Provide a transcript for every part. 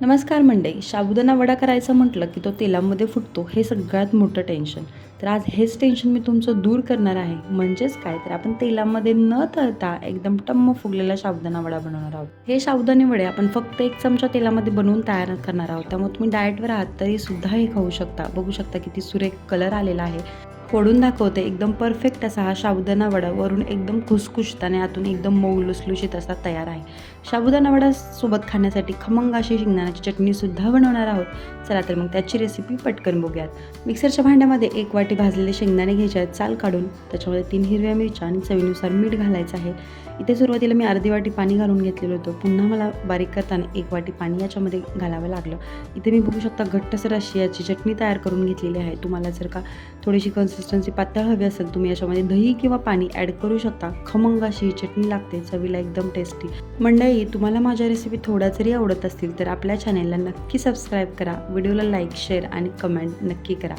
नमस्कार मंडळी साबुदाणा वडा करायचं म्हटलं की तो तेलामध्ये फुटतो हे सगळ्यात मोठं टेन्शन तर आज हेच टेन्शन मी तुमचं दूर करणार आहे. म्हणजेच काय? तर आपण तेलामध्ये न तळता एकदम टम्म फुगलेला साबुदाणा वडा बनवणार आहोत. हे साबुदाणे वडे आपण फक्त एक चमचा तेलामध्ये बनवून तयार करणार आहोत. त्यामुळे तुम्ही डाएटवर आहात तरी सुद्धा हे खाऊ शकता. बघू शकता किती सुरेख कलर आलेला आहे. फोडून दाखवते. एकदम परफेक्ट असा हा साबुदाणा वडा वरून एकदम खुसखुशीत आणि आतून एकदम मऊ लुसलुशीत असा तयार आहे. साबुदाणा वडा सोबत खाण्यासाठी खमंग अशी शेंगदाण्याची चटणीसुद्धा बनवणार आहोत. चला तर मग त्याची रेसिपी पटकन बघूयात. मिक्सरच्या भांड्यामध्ये एक वाटी भाजलेले शेंगदाणे घ्यायचे आहेत चाल काढून. त्याच्यामध्ये तीन हिरव्या मिरच्या आणि चवीनुसार मीठ घालायचं आहे. इथे सुरुवातीला मी अर्धी वाटी पाणी घालून घेतलेलं होतं. पुन्हा मला बारीक करताना एक वाटी पाणी याच्यामध्ये घालावं लागलं. इथे मी बघू शकता घट्टसर अशी याची चटणी तयार करून घेतलेली आहे. तुम्हाला जर का थोडीशी कन्सिस्टन्सी पातळ हवी असेल तुम्ही याच्यामध्ये दही किंवा पाणी ॲड करू शकता. खमंग अशी ही चटणी लागते चवीला एकदम टेस्टी मंडळी तुम्हाला माझ्या रेसिपी थोड्या जरी आवडत असतील तर आपल्या चॅनेलला नक्की सबस्क्राईब करा. व्हिडिओला लाईक शेअर आणि कमेंट नक्की करा.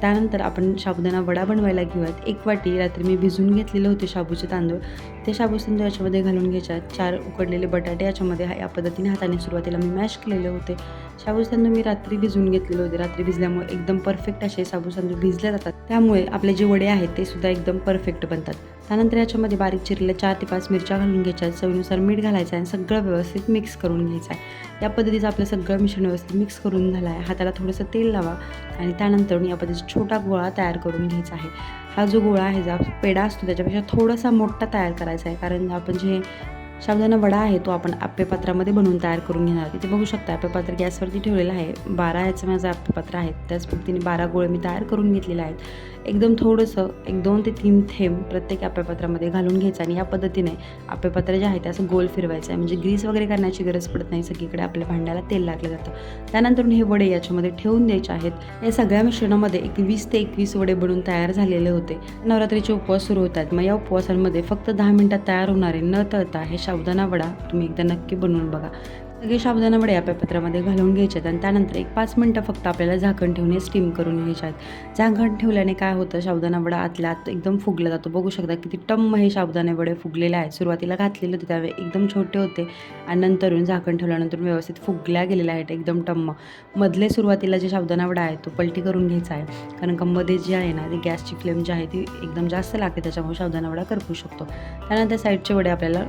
त्यानंतर आपण साबुदाणा वडा बनवायला घेऊयात. एक वाटी रात्री मी भिजून घेतलेले होते शाबूचे तांदूळ. ते शाबूचे तांदूळ याच्यामध्ये घालून घ्यायच्यात. चार उकडलेले बटाटे याच्यामध्ये हा- या पद्धतीने हाताने सुरुवातीला मी मॅश केलेले होते. शाबूचे तांदूळ मी रात्री भिजून घेतलेले होते. रात्री भिजल्यामुळे एकदम परफेक्ट असे शाबू तांदूळ भिजले जातात. त्यामुळे आपले जे वडे आहेत ते सुद्धा एकदम परफेक्ट बनतात. त्यानंतर याच्यामध्ये बारीक चिरलेल्या चार ते पाच मिरच्या घालून घ्यायच्या चवीनुसार मीठ घालायचं आहे आणि सगळं व्यवस्थित मिक्स करून घ्यायचं आहे. या पद्धतीचं आपलं सगळं मिश्रण व्यवस्थित मिक्स करून झालं आहे. हाताला थोडंसं तेल लावा आणि त्यानंतर या पद्धतीचा छोटा गोळा तयार करून घ्यायचा आहे. हा जो गोळा आहे जो पेढा असतो त्याच्यापेक्षा थोडासा मोठा तयार करायचा आहे. कारण आपण जे साबुदाणा वडा आहे तो आपण आप्पेपात्रामध्ये बनवून तयार करून घेणार आहोत. इथे बघू शकता आप्पेपात्र गॅसवरती ठेवलेलं आहे. बारा ह्याचं माझं आप्पेपात्र आहे. त्याच पद्धतीने बारा गोळे मी तयार करून घेतलेले आहेत. एकदम थोडंसं एक दोन ते तीन थेंब प्रत्येक आप्पेपात्रामध्ये घालून घ्यायचं आणि या पद्धतीने आप्पेपात्र जे आहे ते असं गोल फिरवायचं आहे. म्हणजे ग्रीस वगैरे करण्याची गरज पडत नाही. सगळीकडे आपल्या भांड्याला तेल लागलं जातं. त्यानंतर हे वडे याच्यामध्ये ठेवून द्यायचे आहेत. या सगळ्या मिश्रणामध्ये एक वीस ते एकवीस वडे बनून तयार झालेले होते. नवरात्रीचे उपवास सुरू होतात. मग या उपवासांमध्ये फक्त दहा मिनिटात तयार होणारे न तळता हे साबुदाणा वडा तुम्ही एकदा नक्की बनवून बघा. सगळे साबुदाणा वडे या पेपत्रामध्ये घालून घ्यायचे आहेत आणि त्यानंतर एक पाच मिनटं फक्त आपल्याला झाकण ठेवणे स्टीम करून घ्यायच्यात आहेत झाकण ठेवल्याने काय होतं साबुदाणा वडा आतल्या आत एकदम फुगला जातो. बघू शकता किती टम्म हे साबुदाणे वडे फुगलेले आहेत. सुरुवातीला घातलेले होते त्यावेळी एकदम छोटे होते आणि नंतरून झाकण ठेवल्यानंतर व्यवस्थित फुगल्या गेलेल्या आहेत एकदम टम्म. मधले सुरुवातीला जे साबुदाणा वडा आहे तो पलटी करून घ्यायचा आहे. कारण का मध्ये जे आहे ना ती गॅसची फ्लेम जी आहे ती एकदम जास्त लागते त्याच्यामुळे साबुदाणा वडा करपू शकतो. त्यानंतर साईडचे वडे आपल्याला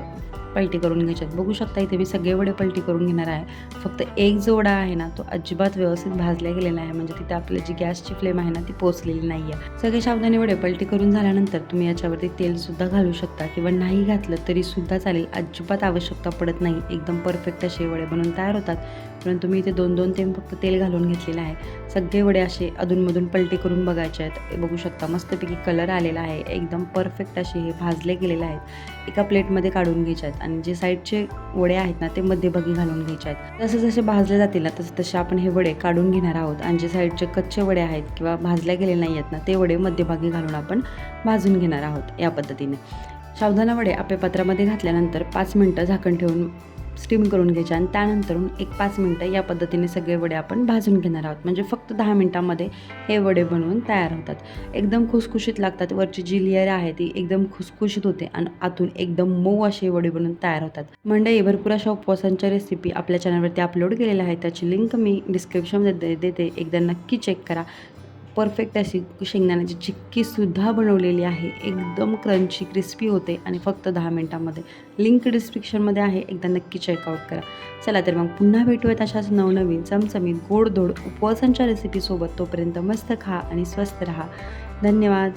पलटी करून घ्यायच्यात. आहेत बघू शकता इथे मी सगळे वडे पलटी करून घेणार आहे. फक्त एक जो वडा आहे ना तो अजिबात व्यवस्थित भाजला गेलेला आहे. म्हणजे तिथे आपली जी गॅसची फ्लेम आहे ना ती पोचलेली नाही आहे सगळे सावधानी वडे पलटी करून झाल्यानंतर तुम्ही याच्यावरती तेलसुद्धा घालू शकता किंवा नाही घातलं तरी सुद्धा चालेल. अजिबात आवश्यकता पडत नाही. एकदम परफेक्ट असे वडे बनून तयार होतात. परंतु मी इथे दोन दोन थेंब फक्त तेल घालून घेतलेलं आहे. सगळे वडे असे अधूनमधून पलटी करून बघायचे आहेत. बघू शकता मस्तपैकी कलर आलेला आहे. एकदम परफेक्ट असे हे भाजले गेलेले आहेत. एका प्लेटमध्ये काढून घ्यायचे आहेत. आणि जे साईडचे वडे आहेत ना ते मध्यभागी घालून घ्यायचे आहेत. जसे जसे भाजले जातील ना तसे तसे आपण हे वडे काढून घेणार आहोत. आणि जे साईडचे कच्चे वडे आहेत किंवा भाजल्या गेले नाही आहेत ना ते वडे मध्यभागी घालून आपण भाजून घेणार आहोत या पद्धतीने. सावधाना वडे आपल्या पात्रामध्ये घातल्यानंतर पाच मिनटं झाकण ठेवून स्टीम करून घ्यायचे आणि त्यानंतर एक पाच मिनटं या पद्धतीने सगळे वडे आपण भाजून घेणार आहोत. म्हणजे फक्त दहा मिनटामध्ये हे वडे बनवून तयार होतात. एकदम खुसखुशीत लागतात. वरची जी लेअर आहे ती एकदम खुसखुशीत होते आणि आतून एकदम मऊ असे वडे बनवून तयार होतात. मंडई भरपूर अशा उपवासांच्या रेसिपी आपल्या चॅनलवरती अपलोड केलेल्या आहेत. त्याची लिंक मी डिस्क्रिप्शनमध्ये देते. एकदा नक्की चेक करा. परफेक्ट अशी शेंगदाण्याची चिक्कीसुद्धा बनवलेली आहे. एकदम क्रंची क्रिस्पी होते आणि फक्त दहा मिनटामध्ये. लिंक डिस्क्रिप्शनमध्ये आहे. एकदा नक्की चेकआउट करा. चला तर मग पुन्हा भेटूयात अशाच नवनवीन चमचमीत गोडधोड उपवासांच्या रेसिपीसोबत तोपर्यंत मस्त खा आणि स्वस्त राहा. धन्यवाद.